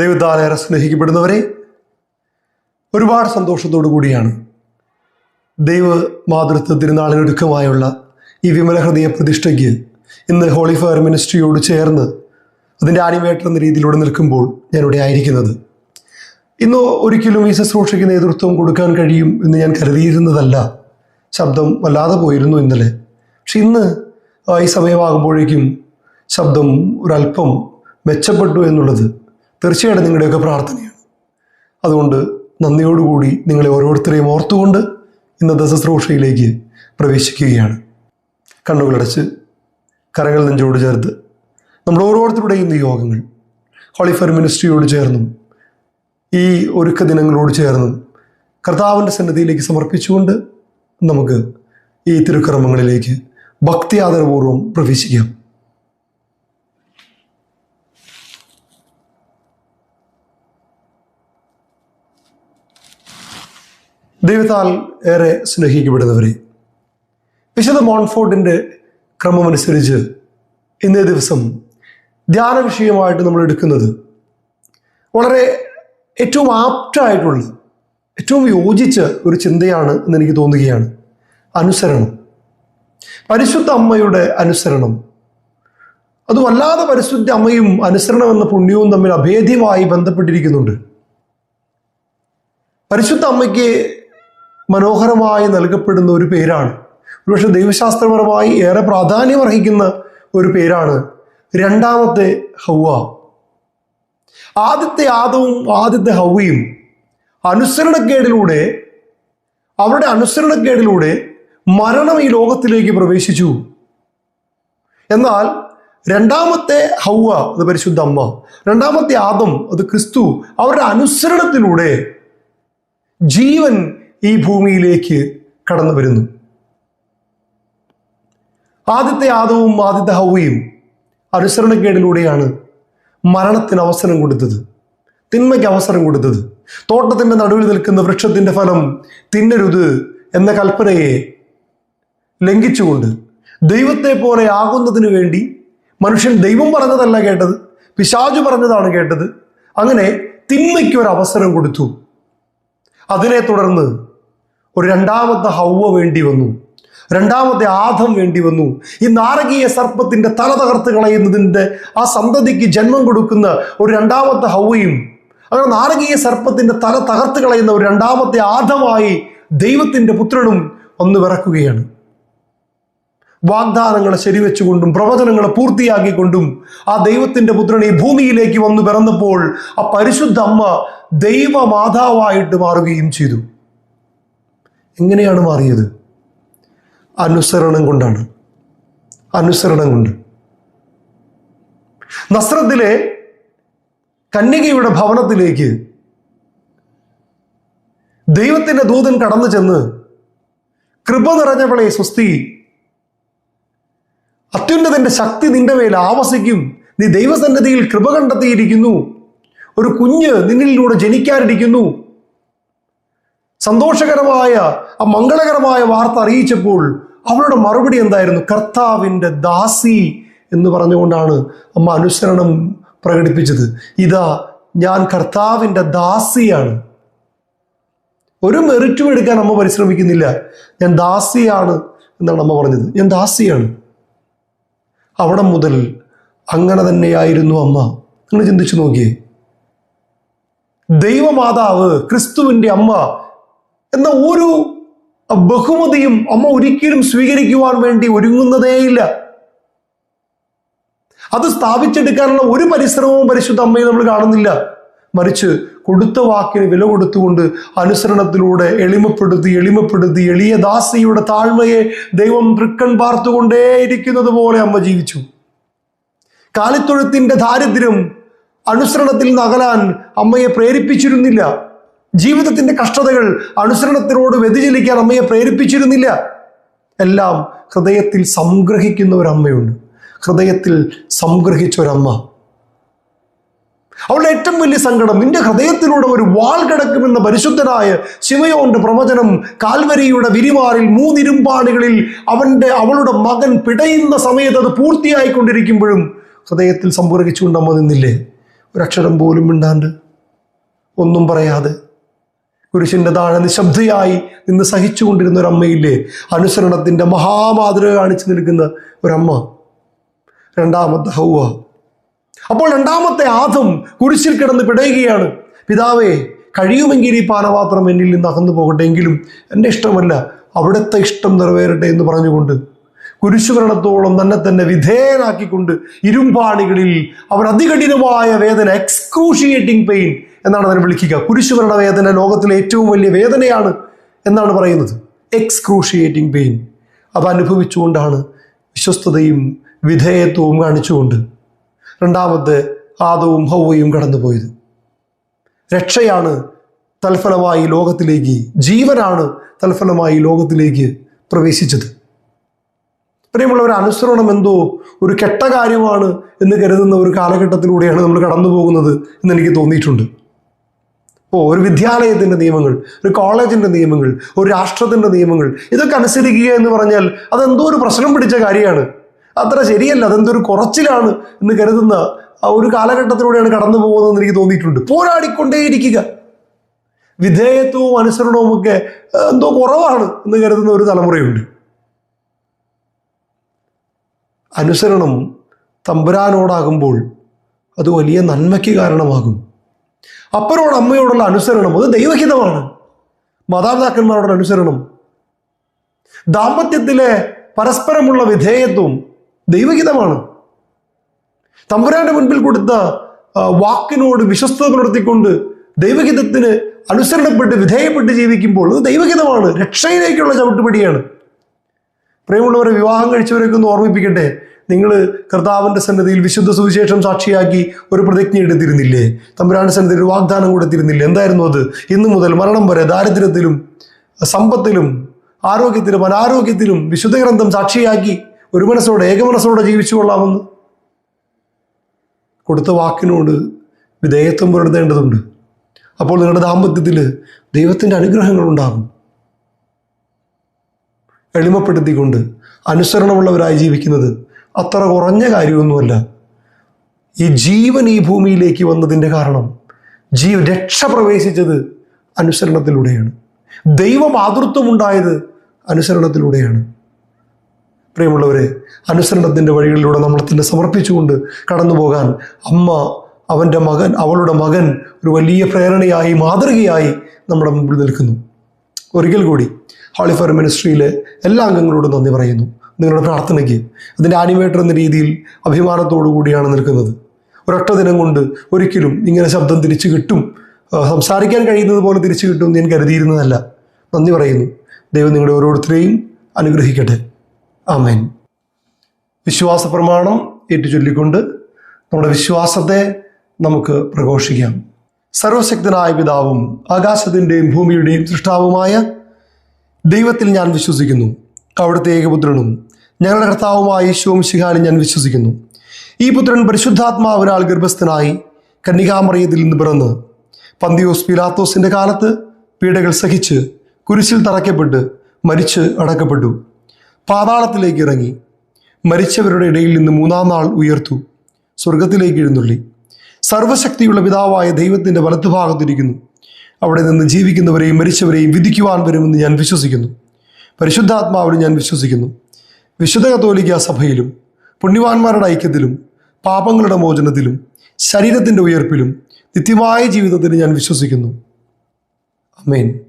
ദൈവത്താലേറെ സ്നേഹിക്കപ്പെടുന്നവരെ ഒരുപാട് സന്തോഷത്തോടു കൂടിയാണ് ദൈവ മാതൃത്വ തിരുനാളിനൊരുക്കമായുള്ള ഈ വിമല ഹൃദയ പ്രതിഷ്ഠയ്ക്ക് ഇന്ന് ഹോളി ഫയർ മിനിസ്ട്രിയോട് ചേർന്ന് അതിന്റെ ആനിമേറ്റർ എന്ന രീതിയിലൂടെ നിൽക്കുമ്പോൾ ഞാനിവിടെ ആയിരിക്കുന്നത്. ഇന്ന് ഒരിക്കലും ഈ ശുശ്രൂഷയ്ക്ക് നേതൃത്വം കൊടുക്കാൻ കഴിയും എന്ന് ഞാൻ കരുതിയിരുന്നതല്ല. ശബ്ദം വല്ലാതെ പോയിരുന്നു ഇന്നലെ. പക്ഷെ ഇന്ന് ഈ സമയമാകുമ്പോഴേക്കും ശബ്ദം ഒരല്പം മെച്ചപ്പെട്ടു എന്നുള്ളത് തീർച്ചയായിട്ടും നിങ്ങളുടെയൊക്കെ പ്രാർത്ഥനയാണ്. അതുകൊണ്ട് നന്ദിയോടുകൂടി നിങ്ങളെ ഓരോരുത്തരെയും ഓർത്തുകൊണ്ട് ഇന്നത്തെ ശുശ്രൂഷയിലേക്ക് പ്രവേശിക്കുകയാണ്. കണ്ണുകളടച്ച് കരകൾ നെഞ്ചോട് ചേർത്ത് നമ്മൾ ഓരോരുത്തരുടെയും നിയോഗങ്ങൾ ഹോളിഫർ മിനിസ്ട്രിയോട് ചേർന്നും ഈ ഒരുക്ക ദിനങ്ങളോട് ചേർന്നും കർത്താവിന്റെ സന്നദ്ധിയിലേക്ക് സമർപ്പിച്ചുകൊണ്ട് നമുക്ക് ഈ തിരുക്കർമ്മങ്ങളിലേക്ക് ഭക്തി ആദരപൂർവം പ്രവേശിക്കാം. ദൈവത്താൽ ഏറെ സ്നേഹിക്കപ്പെടുന്നവരെ വിശുദ്ധ മോൺഫോർഡിന്റെ ക്രമമനുസരിച്ച് ഇന്നേ ദിവസം ധ്യാന വിഷയമായിട്ട് നമ്മൾ എടുക്കുന്നത് വളരെ ഏറ്റവും ആപ്റ്റായിട്ടുള്ള ഏറ്റവും യോജിച്ച ഒരു ചിന്തയാണ് എന്ന് എനിക്ക് തോന്നുകയാണ്. അനുസരണം. പരിശുദ്ധ അമ്മയുടെ അനുസരണം. അത് വല്ലാതെ പരിശുദ്ധ അമ്മയും അനുസരണം എന്ന പുണ്യവും തമ്മിൽ അഭേദ്യമായി ബന്ധപ്പെട്ടിരിക്കുന്നുണ്ട്. പരിശുദ്ധ അമ്മയ്ക്ക് മനോഹരമായി നൽകപ്പെടുന്ന ഒരു പേരാണ്. ഒരുപക്ഷെ ദൈവശാസ്ത്രപരമായി ഏറെ പ്രാധാന്യം അർഹിക്കുന്ന ഒരു പേരാണ് രണ്ടാമത്തെ ഹൗവ. ആദ്യത്തെ ആദവും ആദ്യത്തെ ഹൗവയും അനുസരണക്കേടിലൂടെ അവരുടെ അനുസരണക്കേടിലൂടെ മരണം ഈ ലോകത്തിലേക്ക് പ്രവേശിച്ചു. എന്നാൽ രണ്ടാമത്തെ ഹൗവ അത് പരിശുദ്ധ അമ്മ രണ്ടാമത്തെ ആദം അത് ക്രിസ്തു അവരുടെ അനുസരണത്തിലൂടെ ജീവൻ ഈ ഭൂമിയിലേക്ക് കടന്നു വരുന്നു. ആദ്യത്തെ ആദവും ആദ്യത്തെ ഹൗവയും അനുസരണക്കേടിലൂടെയാണ് മരണത്തിന് അവസരം കൊടുത്തത്. തിന്മയ്ക്ക് അവസരം കൊടുത്തത്. തോട്ടത്തിന്റെ നടുവിൽ നിൽക്കുന്ന വൃക്ഷത്തിന്റെ ഫലം തിന്നരുത് എന്ന കൽപ്പനയെ ലംഘിച്ചുകൊണ്ട് ദൈവത്തെ പോലെ ആകുന്നതിന് വേണ്ടി മനുഷ്യൻ ദൈവം പറഞ്ഞതല്ല കേട്ടത് പിശാജു പറഞ്ഞതാണ് കേട്ടത്. അങ്ങനെ തിന്മയ്ക്ക് ഒരു അവസരം കൊടുത്തു. അതിനെ തുടർന്ന് ഒരു രണ്ടാമത്തെ ഹൗവ വേണ്ടി വന്നു. രണ്ടാമത്തെ ആദം വേണ്ടി വന്നു. ഈ നാരകീയ സർപ്പത്തിന്റെ തല തകർത്ത് കളയുന്നതിന്റെ ആ സന്തതിക്ക് ജന്മം കൊടുക്കുന്ന ഒരു രണ്ടാമത്തെ ഹൗവയും അങ്ങനെ നാരകീയ സർപ്പത്തിന്റെ തല തകർത്ത് കളയുന്ന ഒരു രണ്ടാമത്തെ ആദമായി ദൈവത്തിന്റെ പുത്രനും ഒന്ന് വിറക്കുകയാണ്. വാഗ്ദാനങ്ങളെ ശരിവെച്ചുകൊണ്ടും പ്രവചനങ്ങളെ പൂർത്തിയാക്കിക്കൊണ്ടും ആ ദൈവത്തിന്റെ പുത്രൻ ഈ ഭൂമിയിലേക്ക് വന്നു പിറന്നപ്പോൾ ആ പരിശുദ്ധ അമ്മ ദൈവമാതാവായിട്ട് മാറുകയും ചെയ്തു. എങ്ങനെയാണ് മാറിയത്? അനുസരണം കൊണ്ടാണ്. അനുസരണം കൊണ്ട്. നസ്രത്തിലെ കന്യകയുടെ ഭവനത്തിലേക്ക് ദൈവത്തിന്റെ ദൂതൻ കടന്നു ചെന്ന് കൃപ നിറഞ്ഞവളെ സ്വസ്തി അത്യുന്നതന്റെ ശക്തി നിന്റെ മേൽ ആവസിക്കും. നീ ദൈവസന്നദ്ധിയിൽ കൃപ കണ്ടെത്തിയിരിക്കുന്നു. ഒരു കുഞ്ഞ് നിന്നിലൂടെ ജനിക്കാനിരിക്കുന്നു. സന്തോഷകരമായ ആ മംഗളകരമായ വാർത്ത അറിയിച്ചപ്പോൾ അവളുടെ മറുപടി എന്തായിരുന്നു? കർത്താവിന്റെ ദാസി എന്ന് പറഞ്ഞുകൊണ്ടാണ് അമ്മ അനുസരണം പ്രകടിപ്പിച്ചത്. ഇതാ ഞാൻ കർത്താവിന്റെ ദാസിയാണ്. ഒരു മെറിറ്റും എടുക്കാൻ അമ്മ പരിശ്രമിക്കുന്നില്ല. ഞാൻ ദാസിയാണ് എന്നാണ് അമ്മ പറഞ്ഞത്. ഞാൻ ദാസിയാണ്. അവിടെ മുതൽ അങ്ങനെ തന്നെയായിരുന്നു അമ്മ. നിങ്ങൾ ചിന്തിച്ചു നോക്കിയേ. ദൈവമാതാവ് ക്രിസ്തുവിന്റെ അമ്മ എന്ന ഒരു ബഹുമതിയും അമ്മ ഒരിക്കലും സ്വീകരിക്കുവാൻ വേണ്ടി ഒരുങ്ങുന്നതേയില്ല. അത് സ്ഥാപിച്ചെടുക്കാനുള്ള ഒരു പരിശ്രമവും പരിശുദ്ധ അമ്മയെ നമ്മൾ കാണുന്നില്ല. മറിച്ച് കൊടുത്ത വാക്കിന് വില കൊടുത്തുകൊണ്ട് അനുസരണത്തിലൂടെ എളിമപ്പെടുത്തി എളിമപ്പെടുത്തി എളിയ ദാസിയുടെ താഴ്മയെ ദൈവം തൃക്കൺ പാർത്തുകൊണ്ടേയിരിക്കുന്നത് പോലെ അമ്മ ജീവിച്ചു. കാലിത്തൊഴുത്തിന്റെ ദാരിദ്ര്യം അനുസരണത്തിൽ നിന്ന് അകലാൻ അമ്മയെ പ്രേരിപ്പിച്ചിരുന്നില്ല. ജീവിതത്തിന്റെ കഷ്ടതകൾ അനുസരണത്തിനോട് വ്യതിചലിക്കാൻ അമ്മയെ പ്രേരിപ്പിച്ചിരുന്നില്ല. എല്ലാം ഹൃദയത്തിൽ സംഗ്രഹിക്കുന്ന ഒരമ്മയുണ്ട്. ഹൃദയത്തിൽ സംഗ്രഹിച്ച ഒരമ്മ. അവളുടെ ഏറ്റവും വലിയ സങ്കടം നിന്റെ ഹൃദയത്തിലൂടെ ഒരു വാൾ കിടക്കുമെന്ന പരിശുദ്ധനായ ശിവയോന്റെ പ്രവചനം കാൽവരിയുടെ വിരിമാറിൽ മൂന്നിരുമ്പാടുകളിൽ അവന്റെ അവളുടെ മകൻ പിടയുന്ന സമയത്ത് അത് പൂർത്തിയായിക്കൊണ്ടിരിക്കുമ്പോഴും ഹൃദയത്തിൽ സംഗ്രഹിച്ചുകൊണ്ട് അമ്മ നിന്നില്ലേ? ഒരക്ഷരം പോലും മിണ്ടാണ്ട്. ഒന്നും പറയാതെ കുരിശിന്റെ താഴെ നിശബ്ദയായി നിന്ന് സഹിച്ചുകൊണ്ടിരുന്ന ഒരു അമ്മയില്ലേ അനുസരണത്തിന്റെ മഹാമാതൃക കാണിച്ചു നിൽക്കുന്ന ഒരമ്മ. രണ്ടാമത്തെ ഹൗവ. അപ്പോൾ രണ്ടാമത്തെ ആദം കുരിശിൽ കിടന്ന് പിടയുകയാണ്. പിതാവേ കഴിയുമെങ്കിൽ ഈ പാനപാത്രം എന്നിൽ നിന്ന് അകന്നു പോകട്ടെ. എങ്കിലും എന്റെ ഇഷ്ടമല്ല. അവിടുത്തെ ഇഷ്ടം നിറവേറട്ടെ എന്ന് പറഞ്ഞുകൊണ്ട് കുരിശുമരണത്തോളം തന്നെ തന്നെ വിധേയനാക്കിക്കൊണ്ട് ഇരുമ്പാണികളിൽ അവൻ അതികഠിനമായ വേദന എക്സ്ക്രൂഷിയേറ്റിംഗ് പെയിൻ എന്നാണ് അതിനെ വിളിക്കുക. കുരിശുമരണ വേദന ലോകത്തിലെ ഏറ്റവും വലിയ വേദനയാണ് എന്നാണ് പറയുന്നത്. എക്സ്ക്രൂഷിയേറ്റിംഗ് പെയിൻ അത് അനുഭവിച്ചുകൊണ്ടാണ് വിശ്വസ്തതയും വിധേയത്വവും കാണിച്ചുകൊണ്ട് രണ്ടാമത്തെ ആദവും ഹൗവയും കടന്നുപോയത്. രക്ഷയാണ് തൽഫലമായി ലോകത്തിലേക്ക് ജീവനാണ് തൽഫലമായി ലോകത്തിലേക്ക് പ്രവേശിച്ചത്. പ്രിയമുള്ളവർ അനുസരണം എന്തോ ഒരു കെട്ട കാര്യമാണ് എന്ന് കരുതുന്ന ഒരു കാലഘട്ടത്തിലൂടെയാണ് നമ്മൾ കടന്നു പോകുന്നത് എന്ന് എനിക്ക് തോന്നിയിട്ടുണ്ട്. ഇപ്പോൾ ഒരു വിദ്യാലയത്തിന്റെ നിയമങ്ങൾ ഒരു കോളേജിന്റെ നിയമങ്ങൾ ഒരു രാഷ്ട്രത്തിന്റെ നിയമങ്ങൾ ഇതൊക്കെ അനുസരിക്കുക എന്ന് പറഞ്ഞാൽ അതെന്തോ ഒരു പ്രശ്നം പിടിച്ച കാര്യമാണ്. അത്ര ശരിയല്ല. അതെന്തൊരു കുറച്ചിലാണ് എന്ന് കരുതുന്ന ഒരു കാലഘട്ടത്തിലൂടെയാണ് കടന്നു പോകുന്നതെന്ന് എനിക്ക് തോന്നിയിട്ടുണ്ട്. പോരാടിക്കൊണ്ടേയിരിക്കുക. വിധേയത്വവും അനുസരണവും ഒക്കെ എന്തോ കുറവാണ് എന്ന് കരുതുന്ന ഒരു തലമുറയുണ്ട്. അനുസരണം തമ്പുരാനോടാകുമ്പോൾ അത് വലിയ നന്മയ്ക്ക് കാരണമാകും. അപ്പനോട് അമ്മയോടുള്ള അനുസരണം അത് ദൈവഹിതമാണ്. മാതാപിതാക്കന്മാരോടുള്ള അനുസരണം. ദാമ്പത്യത്തിലെ പരസ്പരമുള്ള വിധേയത്വം ദൈവഹിതമാണ്. തമ്പുരാന്റെ മുൻപിൽ കൊടുത്ത വാക്കിനോട് വിശ്വസ്തത പുലർത്തിക്കൊണ്ട് ദൈവഹിതത്തിന് അനുസരണപ്പെട്ട് വിധേയപ്പെട്ട് ജീവിക്കുമ്പോൾ അത് ദൈവഹിതമാണ്. രക്ഷയിലേക്കുള്ള ചവിട്ടുപടിയാണ്. പ്രിയമുള്ളവരെ വിവാഹം കഴിച്ചവരൊക്കെ ഒന്ന് ഓർമ്മിപ്പിക്കട്ടെ. നിങ്ങൾ കർത്താവിന്റെ സന്നദ്ധിയിൽ വിശുദ്ധ സുവിശേഷം സാക്ഷിയാക്കി ഒരു പ്രതിജ്ഞ എടുത്തിരുന്നില്ലേ? തമ്പുരാന്റെ സന്നദ്ധിയിൽ വാഗ്ദാനം കൊടുത്തിരുന്നില്ലേ? എന്തായിരുന്നു അത്? ഇന്നു മുതൽ മരണം വരെ ദാരിദ്ര്യത്തിലും സമ്പത്തിലും ആരോഗ്യത്തിലും അനാരോഗ്യത്തിലും വിശുദ്ധ ഗ്രന്ഥം സാക്ഷിയാക്കി ഒരു മനസ്സോടെ ഏകമനസ്സോടെ ജീവിച്ചു കൊള്ളാമെന്ന്. കൊടുത്ത വാക്കിനോട് വിധേയത്വം പുലർത്തേണ്ടതുണ്ട്. അപ്പോൾ നിങ്ങളുടെ ദാമ്പത്യത്തിൽ ദൈവത്തിന്റെ അനുഗ്രഹങ്ങൾ ഉണ്ടാകും എളിമപ്പെടുത്തിക്കൊണ്ട് അനുസരണമുള്ളവരായി ജീവിക്കുന്നത് അത്ര കുറഞ്ഞ കാര്യമൊന്നുമല്ല. ഈ ജീവൻ ഈ ഭൂമിയിലേക്ക് വന്നതിന്റെ കാരണം ജീവ രക്ഷ പ്രവേശിച്ചത് അനുസരണത്തിലൂടെയാണ്. ദൈവമാതൃത്വമുണ്ടായത് അനുസരണത്തിലൂടെയാണ്. പ്രിയമുള്ളവരെ അനുസരണത്തിന്റെ വഴികളിലൂടെ നമ്മൾ തന്നെ സമർപ്പിച്ചുകൊണ്ട് കടന്നു പോകാൻ അമ്മ അവന്റെ മകൻ അവളുടെ മകൻ ഒരു വലിയ പ്രേരണയായി മാതൃകയായി നമ്മുടെ മുമ്പിൽ നിൽക്കുന്നു. ഒരിക്കൽ കൂടി ഹോളിഫയർ മിനിസ്ട്രിയിലെ എല്ലാ അംഗങ്ങളോടും നന്ദി പറയുന്നു. നിങ്ങളുടെ പ്രാർത്ഥനയ്ക്ക് അതിന്റെ ആനിമേറ്റർ എന്ന രീതിയിൽ അഭിമാനത്തോടു കൂടിയാണ് നിൽക്കുന്നത്. ഒരൊറ്റ ദിനം കൊണ്ട് ഒരിക്കലും ഇങ്ങനെ ശബ്ദം തിരിച്ചു കിട്ടും സംസാരിക്കാൻ കഴിയുന്നത് പോലെ തിരിച്ചു കിട്ടും എന്ന് ഞാൻ കരുതിയിരുന്നതല്ല. നന്ദി പറയുന്നു. ദൈവം നിങ്ങളുടെ ഓരോരുത്തരെയും അനുഗ്രഹിക്കട്ടെ. ആമേൻ. വിശ്വാസ പ്രമാണം ഏറ്റുചൊല്ലിക്കൊണ്ട് നമ്മുടെ വിശ്വാസത്തെ നമുക്ക് പ്രഘോഷിക്കാം. സർവശക്തനായ പിതാവും ആകാശത്തിന്റെയും ഭൂമിയുടെയും സൃഷ്ടാവുമായ ദൈവത്തിൽ ഞാൻ വിശ്വസിക്കുന്നു. അവിടുത്തെ ഏകപുത്രനും ഞങ്ങളുടെ കർത്താവുമായ ഈശോം ശിഹാനും ഞാൻ വിശ്വസിക്കുന്നു. ഈ പുത്രൻ പരിശുദ്ധാത്മാവിനാൽ ഗർഭസ്ഥനായി കന്യകാമറിയത്തിൽ നിന്ന് പിറന്ന് പന്തിയോസ് പിലാത്തോസിന്റെ കാലത്ത് പീഡകൾ സഹിച്ച് കുരിശിൽ തറയ്ക്കപ്പെട്ട് മരിച്ച് അടക്കപ്പെട്ടു. പാതാളത്തിലേക്ക് ഇറങ്ങി മരിച്ചവരുടെ ഇടയിൽ നിന്ന് മൂന്നാം നാൾ ഉയർത്തു. സ്വർഗത്തിലേക്ക് എഴുന്നള്ളി. സർവശക്തിയുള്ള പിതാവായ ദൈവത്തിന്റെ വലത്തുഭാഗത്തിരിക്കുന്നു. അവിടെ നിന്ന് ജീവിക്കുന്നവരെയും മരിച്ചവരെയും വിധിക്കുവാൻ വരുമെന്ന് ഞാൻ വിശ്വസിക്കുന്നു. പരിശുദ്ധാത്മാവിലും ഞാൻ വിശ്വസിക്കുന്നു. വിശുദ്ധ കത്തോലിക്ക സഭയിലും പുണ്യവാന്മാരുടെ ഐക്യത്തിലും പാപങ്ങളുടെ മോചനത്തിലും ശരീരത്തിന്റെ ഉയർപ്പിലും നിത്യമായ ജീവിതത്തിലും ഞാൻ വിശ്വസിക്കുന്നു. അമേൻ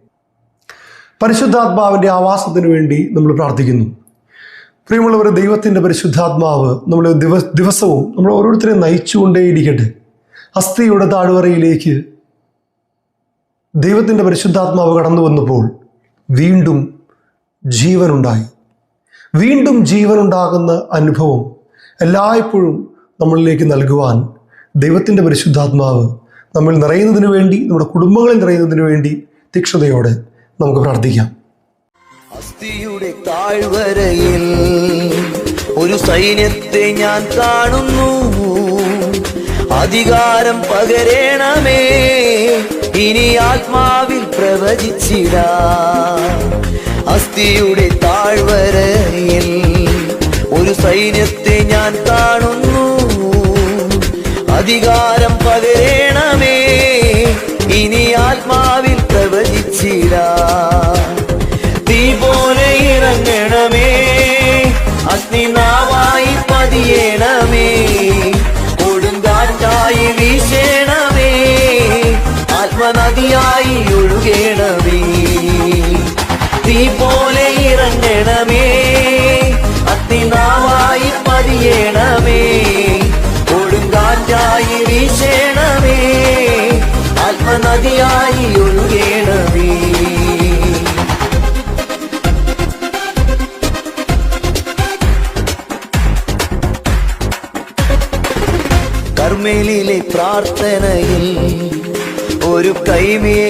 പരിശുദ്ധാത്മാവിന്റെ ആവാസത്തിന് വേണ്ടി നമ്മൾ പ്രാർത്ഥിക്കുന്നു. പ്രിയമുള്ളവർ ദൈവത്തിന്റെ പരിശുദ്ധാത്മാവ് നമ്മൾ ദിവ ദിവസവും നമ്മൾ ഓരോരുത്തരെയും നയിച്ചുകൊണ്ടേയിരിക്കട്ടെ. അസ്ഥിയുടെ താഴ്വരയിലേക്ക് ദൈവത്തിന്റെ പരിശുദ്ധാത്മാവ് കടന്നു വന്നപ്പോൾ വീണ്ടും ജീവനുണ്ടായി. വീണ്ടും ജീവനുണ്ടാകുന്ന അനുഭവം എല്ലായ്പ്പോഴും നമ്മളിലേക്ക് നൽകുവാൻ ദൈവത്തിന്റെ പരിശുദ്ധാത്മാവ് നമ്മൾ നിറയുന്നതിന് വേണ്ടി നമ്മുടെ കുടുംബങ്ങളിൽ നിറയുന്നതിന് വേണ്ടി തീക്ഷണതയോടെ നമുക്ക് പ്രാർത്ഥിക്കാം. അസ്ഥിയുടെ താഴ്വരയിൽ ഒരു സൈന്യത്തെ ഞാൻ കാണുന്നു. അധികാരം പകരേണമേ ഇനി ആത്മാവിൽ പ്രവചിച്ചിട. അസ്ഥിയുടെ താഴ്വരയിൽ ഒരു സൈന്യത്തെ ഞാൻ കാണുന്നു. അധികാരം പകരേണമേ ഇനി ആത്മാവിൽ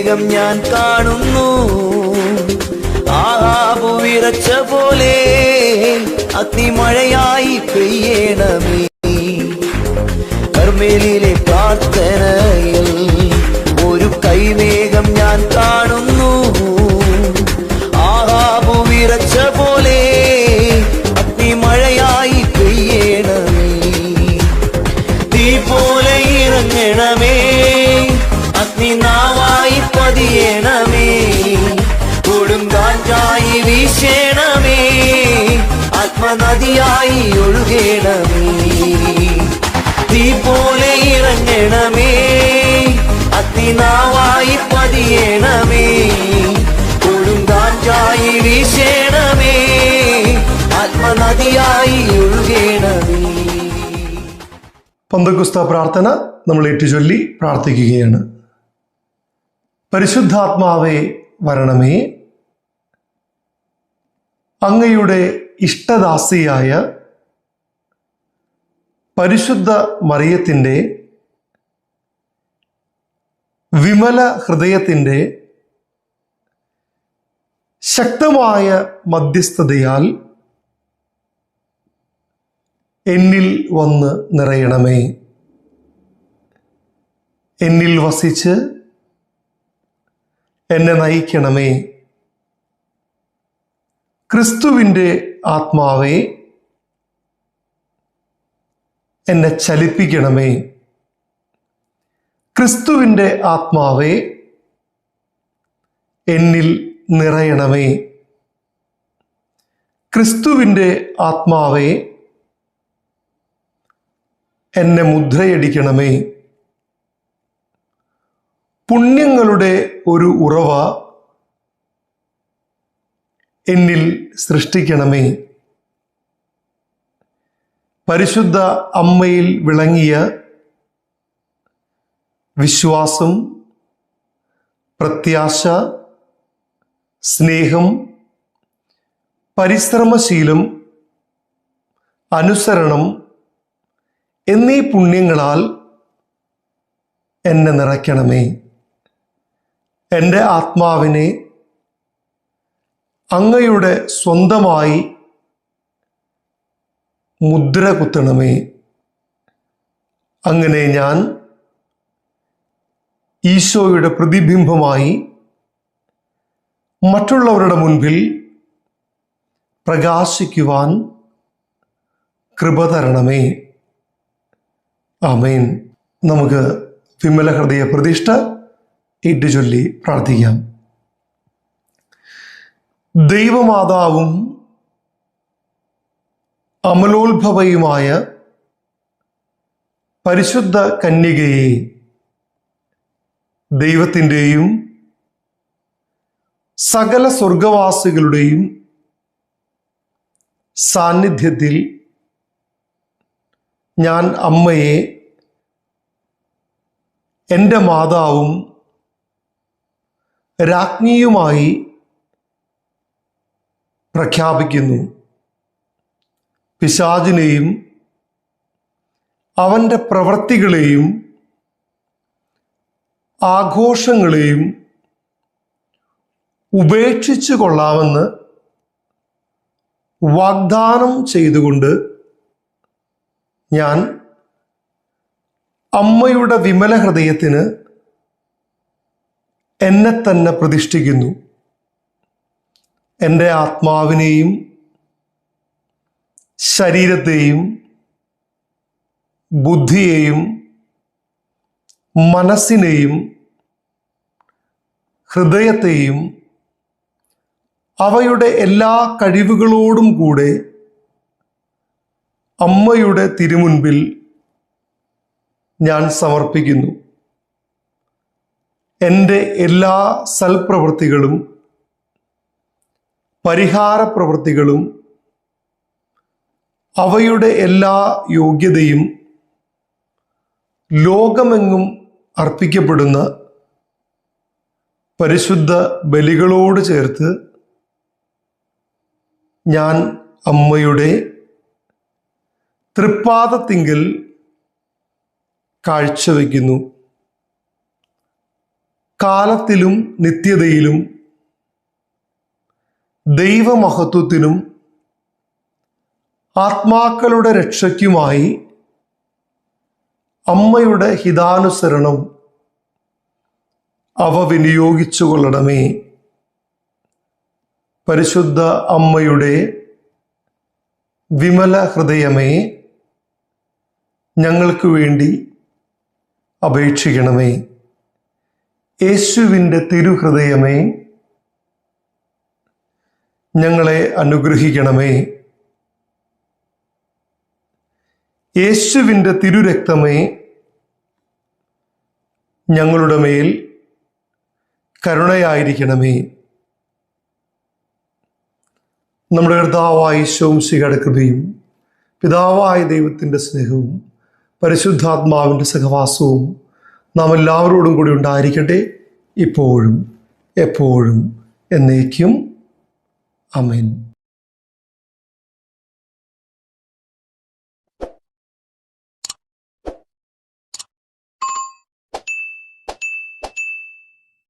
കൈമേഘം ഞാൻ കാണുന്നു. ആഹാബു വിറച്ച പോലെ അഗ്നിമഴയായി പെയ്യണമേ. കർമ്മേലിലെ പ്രാർത്ഥനയിൽ ഒരു കൈമേഘം ഞാൻ കാണുന്നു. ആത്മനദിയായി ഒഴുകണമേ തീ പോലെ ഇറങ്ങണമേ. അഗ്നിനാവായി പതിയണമേ. കൊടുങ്കാറ്റായി വീശണമേ. ആത്മനദിയായി ഒഴുകണമേ. പന്തക്കുസ്ത പ്രാർത്ഥന നമ്മൾ ഏറ്റുചൊല്ലി പ്രാർത്ഥിക്കുകയാണ്. പരിശുദ്ധാത്മാവെ വരണമേ. അങ്ങയുടെ ഇഷ്ടദാസിയായ പരിശുദ്ധ മറിയത്തിന്റെ വിമല ഹൃദയത്തിന്റെ ശക്തമായ മധ്യസ്ഥതയാൽ എന്നിൽ വന്ന് നിറയണമേ. എന്നിൽ വസിച്ച് എന്നെ നയിക്കണമേ. ക്രിസ്തുവിന്റെ ആത്മാവെ എന്നെ ചലിപ്പിക്കണമേ. ക്രിസ്തുവിന്റെ ആത്മാവേ എന്നിൽ നിറയണമേ. ക്രിസ്തുവിന്റെ ആത്മാവേ എന്നെ മുദ്രയടിക്കണമേ. പുണ്യങ്ങളുടെ ഒരു ഉറവ എന്നിൽ സൃഷ്ടിക്കണമേ. പരിശുദ്ധ അമ്മയിൽ വിളങ്ങിയ വിശ്വാസം പ്രത്യാശ സ്നേഹം പരിശ്രമശീലം അനുസരണം എന്നീ പുണ്യങ്ങളാൽ എന്നെ നിറയ്ക്കണമേ. എന്റെ ആത്മാവിനെ അങ്ങയുടെ സ്വന്തമായി മുദ്ര കുത്തണമേ. അങ്ങനെ ഞാൻ ഈശോയുടെ പ്രതിബിംബമായി മറ്റുള്ളവരുടെ മുൻപിൽ പ്രകാശിക്കുവാൻ കൃപ തരണമേ. ആമേൻ. നമുക്ക് വിമല ഹൃദയ പ്രതിഷ്ഠ ഏറ്റുചൊല്ലി പ്രാർത്ഥിക്കാം. ദൈവമാതാവും അമലോത്ഭവയുമായ പരിശുദ്ധ കന്യകയെ ദൈവത്തിന്റെയും സകല സ്വർഗവാസികളുടെയും സാന്നിധ്യത്തിൽ ഞാൻ അമ്മയെ എന്റെ മാതാവും രാജ്ഞിയുമായി പ്രഖ്യാപിക്കുന്നു. പിശാചിനെയും അവന്റെ പ്രവൃത്തികളെയും ആഘോഷങ്ങളെയും ഉപേക്ഷിച്ചു കൊള്ളാമെന്ന് വാഗ്ദാനം ചെയ്തുകൊണ്ട് ഞാൻ അമ്മയുടെ വിമല ഹൃദയത്തിന് എന്നെ തന്നെ പ്രതിഷ്ഠിക്കുന്നു. എന്റെ ആത്മാവിനെയും ശരീരത്തെയും ബുദ്ധിയെയും മനസ്സിനെയും ഹൃദയത്തെയും അവയുടെ എല്ലാ കഴിവുകളോടും കൂടെ അമ്മയുടെ തിരുമുൻപിൽ ഞാൻ സമർപ്പിക്കുന്നു. എന്റെ എല്ലാ സൽപ്രവൃത്തികളും പരിഹാര പ്രവൃത്തികളും അവയുടെ എല്ലാ യോഗ്യതയും ലോകമെങ്ങും അർപ്പിക്കപ്പെടുന്ന പരിശുദ്ധ ബലികളോട് ചേർത്ത് ഞാൻ അമ്മയുടെ തൃപ്പാദത്തിങ്കിൽ കാഴ്ചവെക്കുന്നു. കാലത്തിലും നിത്യതയിലും ദൈവമഹത്വത്തിനും ആത്മാക്കളുടെ രക്ഷയ്ക്കുമായി അമ്മയുടെ ഹിതാനുസരണം അവ വിനിയോഗിച്ചു കൊള്ളണമേ പരിശുദ്ധ അമ്മയുടെ വിമല ഹൃദയമേ ഞങ്ങൾക്ക് വേണ്ടി അപേക്ഷിക്കണമേ. യേശുവിന്റെ തിരുഹൃദയമേ ഞങ്ങളെ അനുഗ്രഹിക്കണമേ. യേശുവിന്റെ തിരുരക്തമേ ഞങ്ങളുടെ മേൽ കരുണയായിരിക്കണമേ. നമ്മുടെ കർത്താവായ ഈശോവും സ്വീകടക്കുകയും പിതാവായ ദൈവത്തിന്റെ സ്നേഹവും പരിശുദ്ധാത്മാവിന്റെ സഹവാസവും നാം എല്ലാവരോടും കൂടി ഉണ്ടായിരിക്കട്ടെ ഇപ്പോഴും എപ്പോഴും എന്നേക്കും. അമേൻ